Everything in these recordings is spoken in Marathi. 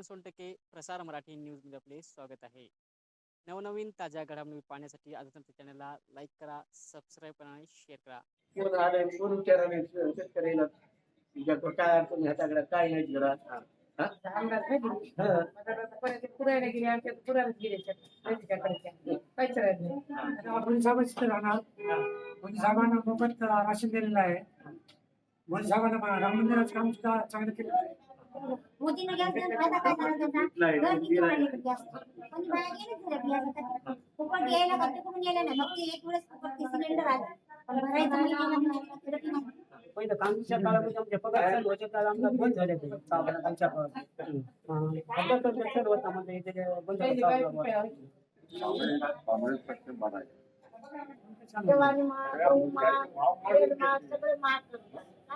आनंद सोनटके प्रसार मराठी न्यूजमध्ये आपले स्वागत आहे. नवनवीन ताज्या घडामोडी पाहण्यासाठी आज आमच्या चॅनलला लाईक करा सबस्क्राईब करा आणि शेअर करा. कोण शेतकऱ्याला. काय अडचण काय नाही हा. आपण राहणार. मोदी साहेबांना मोफत राशन दिलेलं आहे. मोदी साहेबांना राम मंदिराचं काम सुद्धा चांगलं केलं आहे. मोदीनं गॅस देऊन फायदा काय झाला त्याचा? नाही, किती नाही. वाढले गॅस कोणी बाया गेलेच घरात गॅस आता फुकट यायला का? ते कोणी गेलं नाही मग ते एक वेळेस फुकट ते सिलेंडर आलं. पण भरायचं म्हणजे नाही. पहिलं काँग्रेसच्या काळामध्ये आमचे पगार चालू होते. तर आमचा बंद झाले ते आमच्या पगार बंद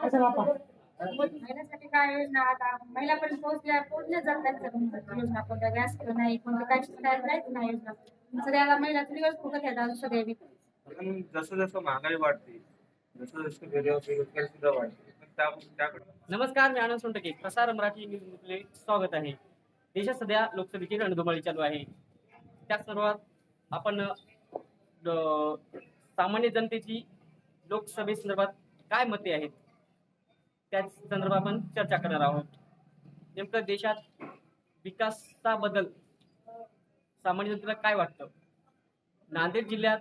सगळे करतात. काय असं बापा. महिलांसाठी काय योजना? आता महिलापर्यंत पोहोचल्या पोहोचल्या जात त्यांच्या योजना कोणत्या गॅस किंवा नाही कोणत्या काय काय काहीच नाही योजना. सगळ्याला महिला चुलीवर फुकट येतात सगळे बी? पण जसं जसं महागाई वाढते जसं जसं बेरोजगारी बेरोजगारी सुद्धा वाढते पण त्या त्याकडे. नमस्कार मी आनंद सोनटके. प्रसार मराठी न्यूजमध्ये स्वागत आहे. देशात सध्या लोकसभेची रणधुमाळी चालू आहे. त्या सर्वात आपण सामान्य जनतेची लोकसभेसंदर्भात काय मते आहेत? त्याच संदर्भात आपण चर्चा करणार आहोत. नेमकं देशात विकासाबद्दल सामान्य जनतेला काय वाटतं? नांदेड जिल्ह्यात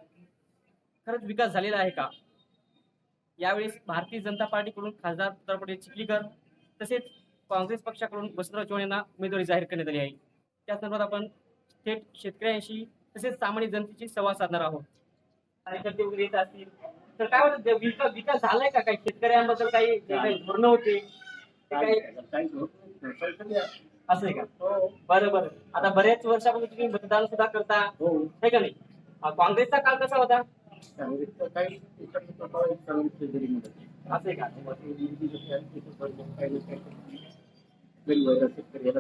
खरंच विकास झालेला आहे का? यावेळेस भारतीय जनता पार्टीकडून खासदार पुतळपटे चिखलीकर तसेच काँग्रेस पक्षाकडून वसंतराव चव्हाण यांना उमेदवारी जाहीर करण्यात आली आहे. त्या संदर्भात आपण थेट शेतकऱ्यांशी तसेच सामान्य जनतेशी संवाद साधणार आहोत. कार्यकर्ते वगैरे येत असतील तर काय वाटतं जे विकास विकास झालाय का काही शेतकऱ्यांबद्दल काही जे काही धोरणं होते ते काही. असं आहे का बरं बरं आता बऱ्याच वर्षापासून तुम्ही मतदान सुद्धा करता हो आहे का नाही अं, काँग्रेसचा काळ कसा होता काँग्रेसचं काही इकडचं स्वभाव काँग्रेसचं जरी म्हणत नाही. असं आहे का काही काही.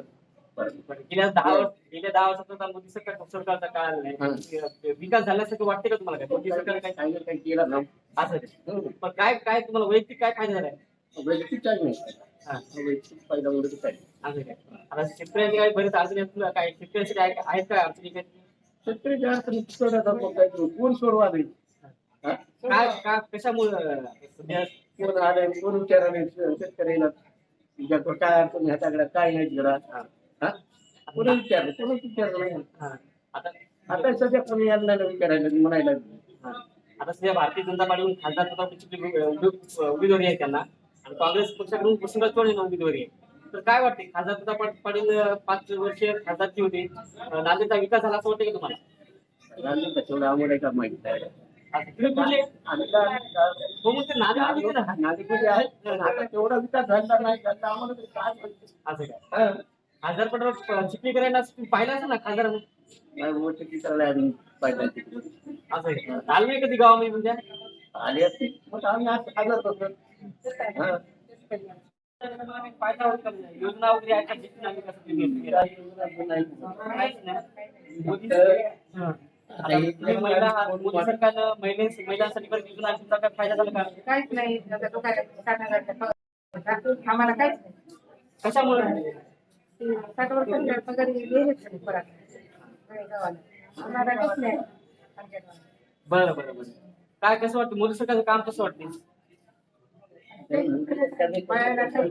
गेल्या दहा वर्ष गेल्या दहा वर्षात आता मोदी सरकार सरकारचा काळ नाही विकास झाल्यासारखं वाटते का तुम्हाला काय? मोदी सरकार काय केलं नाही. असं आहे. पण काय काय तुम्हाला वैयक्तिक काय फायदा झालाय? वैयक्तिक काही नाही. हा. वैयक्तिक फायदा वगैरे. असं काय आता शेतकऱ्यांची बरेच अडचणी तुला काय आहेत काय अडचणी काय अडचणी काय करू? कोण सोडवा नाही? हा? काय काय कशामुळे? सध्या कोण आलंय कोण विचाराने शेतकऱ्याला. काय अडचण काय नाही हा. कोणी विचारलं कोणी विचारलं हा. आता आता सध्या कोणी नाही विचारायला म्हणायला हा. आता सध्या भारतीय जनता पार्टीकडून खासदार प्रताप उमेदवारी आहे त्यांना आणि काँग्रेस पक्षाकडून वसंतराव चव्हाण यांना उमेदवारी आहे तर काय वाटते खासदार प्रताप पाटील पाच वर्ष खासदारची होते नांदेडचा विकास झाला असं वाटतं का तुम्हाला राजू तेवढं आवड का माहिती आहे हो नागरिक तेवढा विकास झाला नाही आम्हाला खासदार चिखलीकरांना तुम्ही पाहिलं असेल ना खासदार अजून. असं आहे आलं नाही कधी गावामध्ये म्हणजे आली असती मग आम्ही आज हजर होतो हा. फायदा होत का नाही? योजना वगैरे आहेत का? जिथून आम्ही कसं ते घेतो? काही योजना नाही. काहीच नाही. मोदी सरकार- हा. आता महिला मोदी सरकारनं महिले महिलांसाठी परत योजना आणली, तुमचा काय फायदा झाला का काहीच नाही आता तो काय साठ हजारचा पगार होता. आम्हाला काहीच नाही कशामुळे साठ वर्षांच्या पगार गेलेच परत गावाला आम्हाला काहीच नाही आमच्या गावाला. बरं बरं बरं काय कसं वाटतं मोदी सरकारचं काम कसं वाटते बायाला नाही.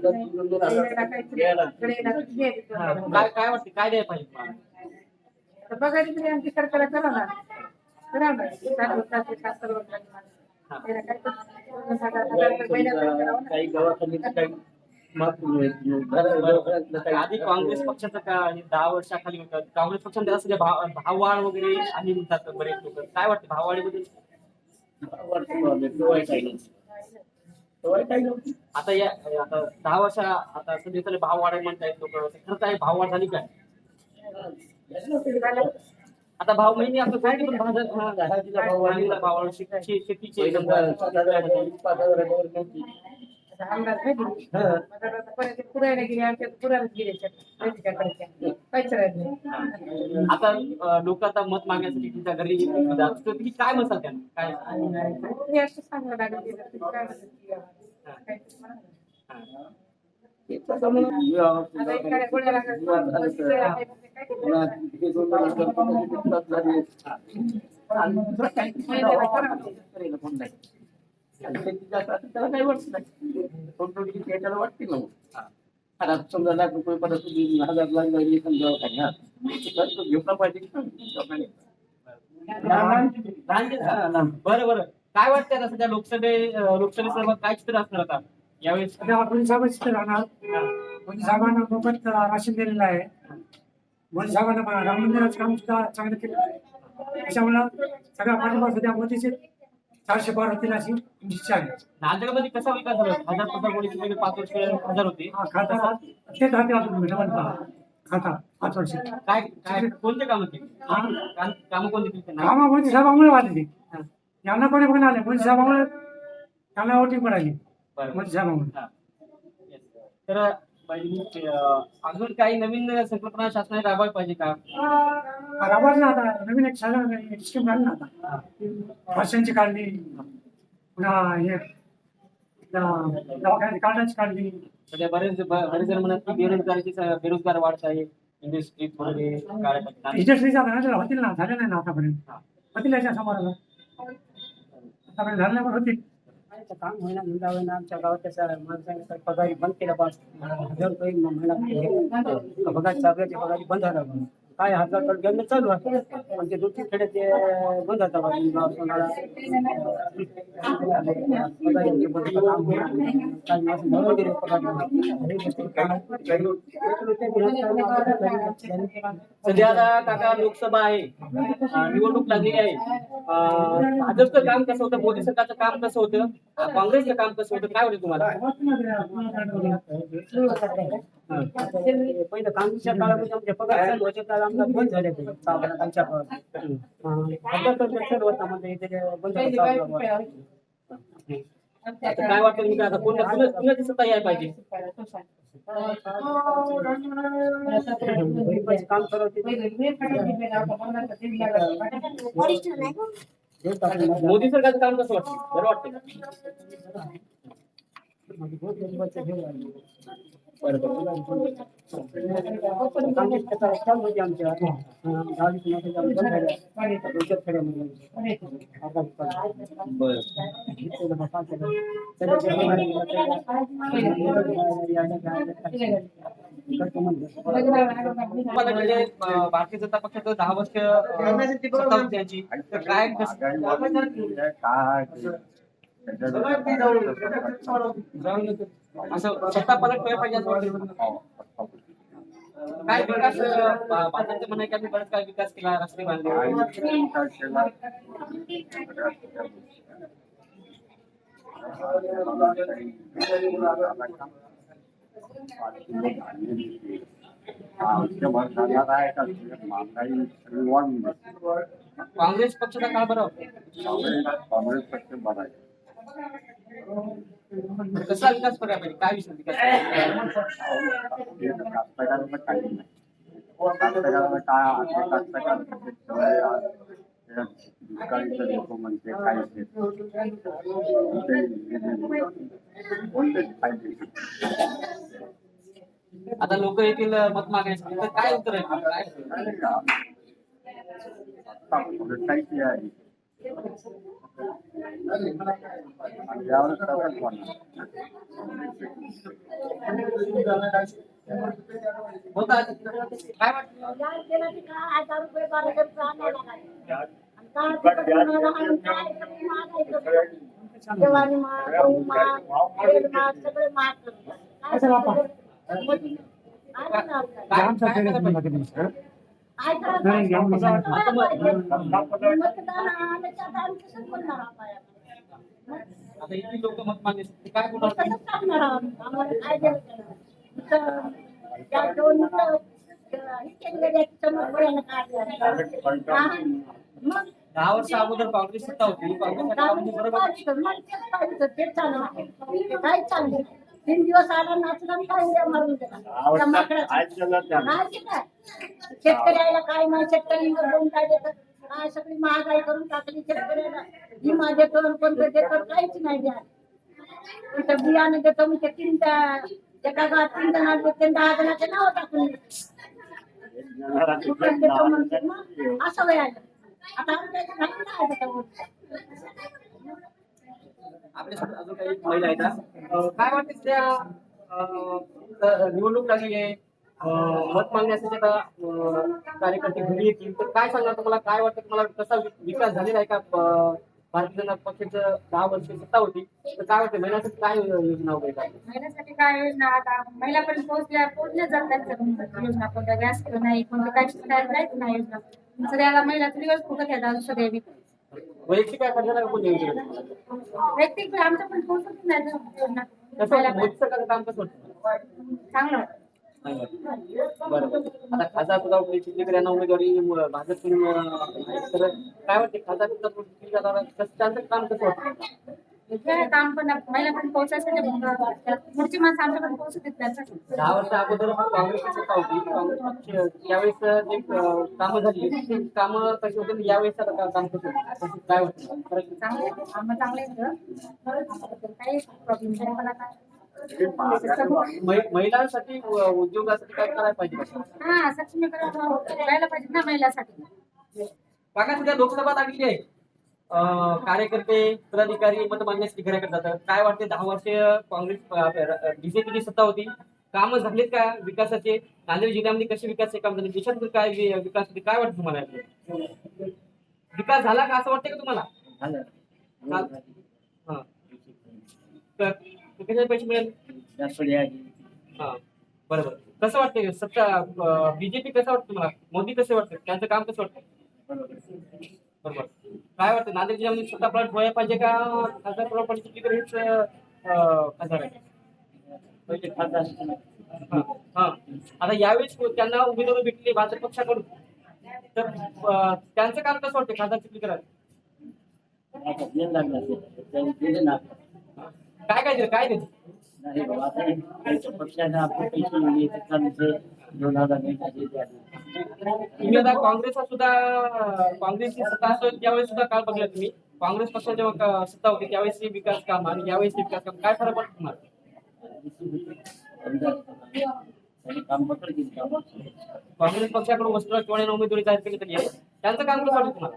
नाही. काय काय वाटते काय द्यायला पाहिजे तुम्हाला? तर बघा तिकडे आमची सरकार करा ना करा ना साठ वर्षाचे सात वर्षाचे हा. त्याला काय तर साठ करावं ना. काही दवाखान्यात काही आधी काँग्रेस पक्षाचं का हे दहा वर्षाखाली होतं? काँग्रेस पक्षाने त्याला सध्या भाव भाववाढ वगैरे आणि म्हणतात बरेच लोक. काय वाटतं भाववाढीबद्दल. आता या आता दहा वर्ष आता सध्या भाव वाढ म्हणतायत लोक. खरंच आहे भाव वाढ झाली काय? आता भाव महिने असं काय पण भाव वाढला. भाव शेतीचे आमदार माहिती परत पुरायला गेले आमच्या पुरायला गेले काहीच आता लोक आता मत मागण्यासाठी तुमच्या घरी. तर तुम्ही काय म्हणसाल त्यांना? काय? हे असं सांगावं लागेल ते काय आणि शेती जास्त असेल त्याला काही वाटत नाही त्याला वाटते ना. आता समजा लाख रुपये परत तुम्ही हजार लाख लागले समजा काही हा. घेतला पाहिजे? बरं बरं. काय वाटतं आता सध्या लोकसभे लोकसभेसंदर्भात काय चित्र असणार आता? यावेळेस? साहेबांची तर राहणार. मोदी साहेबांना मोफत राशन दिलेलं आहे. मोदी साहेबांना राम मंदिराचं काम सुद्धा चांगलं केलं आहे. त्याच्यामुळं सगळ्या पाठिंबा सध्या मोदीचे चारशे आमची इच्छा आहे नांदेडमध्ये कसा विकास झाला? हजार पंधरा कोटी रुपये पाच वर्ष हजार होते. हा खाता अजून डबल खाता पाच वर्ष. काय काय कोणते काम होते? काम कोणते केले त्यांना? कामा मोदी साहेबांमुळे वाढले. यांना कोणी पण आले मोदी साहेबांमुळे त्यांना वोटिंग पडायली बरं. मोदी साहेबांमुळे. तर अजून काही नवीन संकल्पना शासनाने राबवायला पाहिजे का? राबवत ना आता. नवीन एक साधा स्कीम काढली ना आता. भाषांची काढली पुन्हा हे दवाखान्याची कार्डाची काढली सध्या बरेच बरेच जण म्हणत की बेरोजगारीची बेरोजगार वाढत आहे. इंडस्ट्री वगैरे. इंडस्ट्रीचा होतील ना. झाले नाही ना आतापर्यंत. होतील याच्या समोर आतापर्यंत झाले पण होतील. आता काम होईना धंदा होईना. आमच्या गावात त्याच्या माणसाने तर पगारी बंद केला पाहिजे हजार रुपये महिना पगार सगळ्याचे पगारी बंद झाला म्हणून काय तर घेणं चालू आहे. पण ते दोन ते बंद होता होता, सध्या आता काका लोकसभा आहे. निवडणूक लागलेली आहे. भाजपचं काम कसं होतं? मोदी सरकारचं काम कसं होतं? काँग्रेसचं काम कसं होतं? काय वाटतं तुम्हाला? पहिलं काँग्रेसच्या काळामध्ये आमचे पगार बंद झाले आमच्या सर्व म्हणजे इथे बंद. आता काय वाटतं आता कुणाची सत्ता यायला पाहिजे काम? मोदी सरकारचं काम कसं वाटतं बरं वाटतं तुम्हाला म्हणजे अं, भारतीय जनता पक्षात दहा वर्ष अं, सत्ता होती त्यांची तर काय कसं- असं सत्ता पालट व्हायला पाहिजे असं वाटतं काय विकास अं, म्हणणं आहे की आम्ही काय विकास केला रस्ते बांधले काँग्रेस पक्षाचा काळ बरं कसा विकास करायला पाहिजे काय विषय विकास काय आता लोक येतील अं, मत मागायचे तर काय उत्तर आहे. काय होता काय काय काय काय जवारी महाग, गहू महाग, तेल महाग, सगळे महाग करतात. काय करायचं? मोदी- आहे ना आपलं. काय काय? काय. काय आता इतकी लोक मत काय बोलणार काय? मग दहा वर्ष अगोदर काँग्रेस सत्ता होती काँग्रेस सरकारमध्ये बरोबर तीन दिवस आला नाचला काय मारून दिला. शेतकऱ्याला काय नाही शेतकऱ्यांना दोन काय देतात काय सगळी महागाई करून टाकली शेतकऱ्याला. विमा देतो आणि कोणतं देतो काहीच नाही द्या इथं बियाणे देतो मी ते तीन एका गावात तीन जणांना घेतले दहा जणांचे नाव टाकून दुकान देतो म्हणते मग असं वय आलं. आता आमच्या इथे घालून नाही देतो आपल्यासोबत अजून काही महिला आहेत काय वाटते त्या निवडणूक लागली आहे? मत मागण्यासाठी आता कार्यकर्ते घरी येतील. तर काय सांगणार तुम्हाला? काय वाटतं तुम्हाला? कसा विकास झालेला आहे का? भारतीय जनता पक्षाचं दहा वर्ष सत्ता होती. तर काय वाटतं? महिलांसाठी काय योजना वगैरे काय? महिलांसाठी काय योजना? आता महिलापर्यंत पोहोचल्या पोहोचल्या जात त्यांच्या योजना कोणत्या गॅस किंवा नाही कोणत्या काय काय नाही योजना. सगळ्याला महिला दिवस फुकट येतात सगळे. बी. वैयक्तिक काय करणार कोणी योजना? वैयक्तिक आमच्या पण पोहोचत नाही योजना. कसं महिला काम कसं चांगलं वाटतं. बरं आता खासदार पदावर चिखलीकर यांना उमेदवारी भाजपकडून तर काय वाटते खासदार पदावर त्यांचं काम कसं वाटतं काम पण पुढची माणसं आमच्याकडे दहा वर्ष अगोदर काँग्रेसची सत्ता होती. काँग्रेस यावेळेस जे कामं झाली ती कामं कशी होती यावेळेस काम कसं होतं? काय आहे? चांगले आम्हाला चांगले काही प्रॉब्लेम नाही पण आता महिलांसाठी उद्योगासाठी काय करायला पाहिजे? हा सक्षमीकरण व्हायला पाहिजे ना महिलासाठी. काका सध्या लोकसभा लागली आहे. कार्यकर्ते पदाधिकारी मत मागण्यासाठी घराकडे जातात काय वाटते दहा वर्ष काँग्रेस बीजेपीची सत्ता होती? कामं झालीत का विकासाचे? नांदेड जिल्ह्यामध्ये कसे विकासाचे काम झाले? देशात काय विकास होते काय वाटतं तुम्हाला? विकास झाला का असं वाटतं का तुम्हाला? हा. तर तर कशाचे पैसे मिळेल? हा बरोबर. कसं वाटतं सत्ता बीजेपी कसं वाटतं तुम्हाला? मोदी कसे वाटतं त्यांचं काम कसं वाटतं? बरोबर. काय वाटतं? नांदेड जिल्ह्यामध्ये सत्ता प्लॉट व्हायला पाहिजे का? खासदार प्लॉट पाहिजे चिखलीकर हेच खासदार आहे पहिले खासदार हा, हा. आता यावेळेस त्यांना उमेदवारी भेटली भाजप पक्षाकडून. तर अं, त्यांचं काम कसं वाटतं खासदार चिखलीकर काय काय दिलं? काय दिलं? तुम्ही आता सुद्धा काँग्रेसची सत्ता असेल त्यावेळेस सुद्धा बघला तुम्ही. काँग्रेस पक्षाची जेव्हा सत्ता होती त्यावेळेस विकास काम आणि यावेळेस विकास काम काय फरक पडतो तुम्हाला? काँग्रेस पक्षाकडून वस्त्र किंवा उमेदवारी जाहीर केली तरी आहे त्यांचं काम कसं वाटतं तुम्हाला?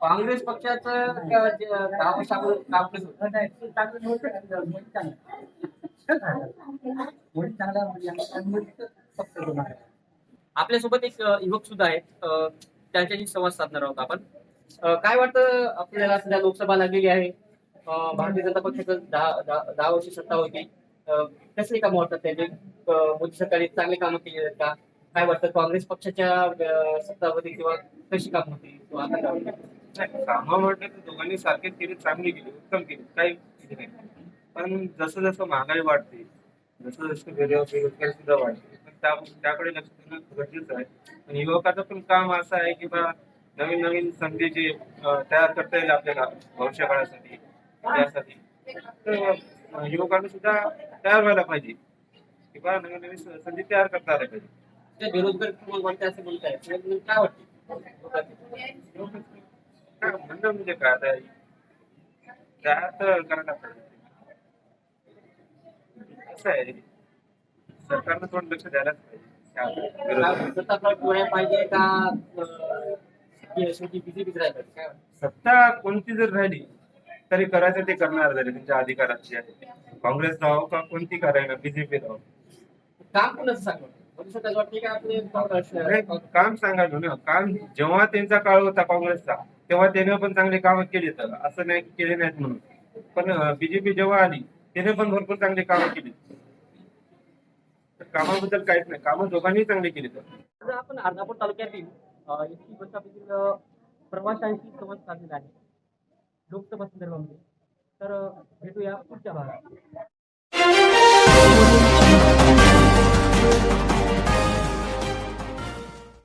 काँग्रेस पक्षाचं? आपल्यासोबत एक युवक सुद्धा आहेत. त्यांच्याशी संवाद साधणार आहोत आपण. काय वाटतं आपल्याला सध्या लोकसभा लागलेली आहे? भारतीय जनता पक्षाचं दहा दहा वर्ष सत्ता होती. कसली कामं वाटतात त्याचे? मोदी सरकारने चांगली कामं केली आहेत का? काय वाटतं? काँग्रेस पक्षाच्या सत्तावधी किंवा कशी कामं होती? किंवा आता? नाही कामं म्हटलं तर दोघांनी सारखेच केली चांगली केली उत्तम केली काही हे नाही. पण जसं जसं महागाई वाढते जसं जसं बेरोज- बेरोजगारी सुद्धा वाढते पण त्या त्याकडे लक्ष देणं गरजेचं आहे. आणि युवकाचं पण काम असं आहे की बा नवीन नवीन संधी जे तयार करता येईल आपल्याला भविष्य काळासाठी त्यासाठी. तर युवकांनी सुद्धा तयार व्हायला पाहिजे. की बा नवीन नवीन संधी तयार करता आल्या पाहिजे. ते बेरोजगार किंवा वाढते असं बोलताय काय वाटतं? म्हणणं म्हणजे काय? आता तर करायला पाहिजे. कसं आहे. सरकारनं थोडं लक्ष द्यायलाच पाहिजे. सत्ता प्लॉट व्हायला पाहिजे का अ, शेवटी बीजेपीच राहिलं काय वाटतं? सत्ता कोणती जर राहिली तरी करायचं ते करणार जरी त्यांच्या अधिकाराची आहे. काँग्रेस राहो का कोणती करायला बीजेपी राहो. काम कोणाचं सांगतो काँग्रेस- काम सांगायचो ना. काम जेव्हा त्यांचा काळ होता काँग्रेसचा तेव्हा त्याने पण चांगले काम केले तर. असं नाही केले नाहीत म्हणून. पण बीजेपी जेव्हा आली त्याने पण भरपूर चांगले काम केले. कामाबद्दल काहीच नाही. कामं दोघांनी चांगले केले तर. आपण अर्धापूर तालुक्यातील एसटी बसामधील प्रवाशांशी संवाद साधलेला आहे. लोकसभा संदर्भामध्ये. तर भेटूया पुढच्या भागात.